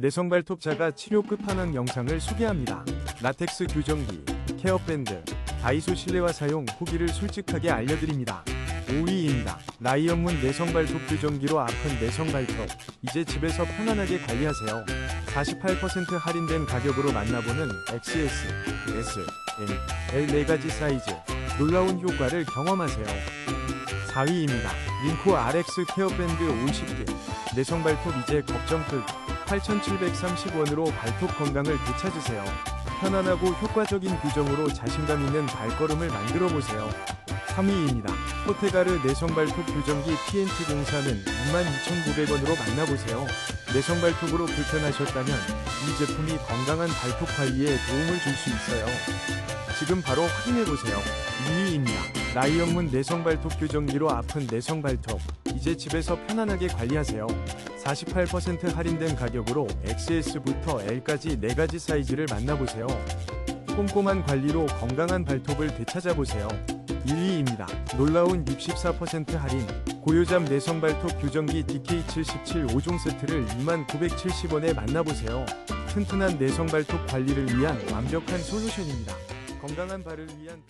내성발톱 자가 치료 끝판왕 영상을 소개합니다. 라텍스 교정기, 케어밴드, 다이소 실내화 사용 후기를 솔직하게 알려드립니다. 5위입니다. 라이언문 내성발톱 교정기로 아픈 내성발톱. 이제 집에서 편안하게 관리하세요. 48% 할인된 가격으로 만나보는 XS, S, M, L 네 가지 사이즈. 놀라운 효과를 경험하세요. 4위입니다. 링코 RX 케어밴드 50개. 내성발톱 이제 걱정 끝. 8,730원으로 발톱 건강을 되찾으세요. 편안하고 효과적인 교정으로 자신감 있는 발걸음을 만들어 보세요. 3위입니다. 포테가르 내성발톱 교정기 PNT 공사는 22,900원으로 만나보세요. 내성발톱으로 불편하셨다면 이 제품이 건강한 발톱 관리에 도움을 줄 수 있어요. 지금 바로 확인해보세요. 2위입니다. 라이언문 내성 발톱 교정기로 아픈 내성 발톱. 이제 집에서 편안하게 관리하세요. 48% 할인된 가격으로 XS부터 L까지 4가지 사이즈를 만나보세요. 꼼꼼한 관리로 건강한 발톱을 되찾아보세요. 1위입니다. 놀라운 64% 할인. 고요잠 내성 발톱 교정기 DK77 5종 세트를 2970원에 만나보세요. 튼튼한 내성 발톱 관리를 위한 완벽한 솔루션입니다. 건강한 발을 위한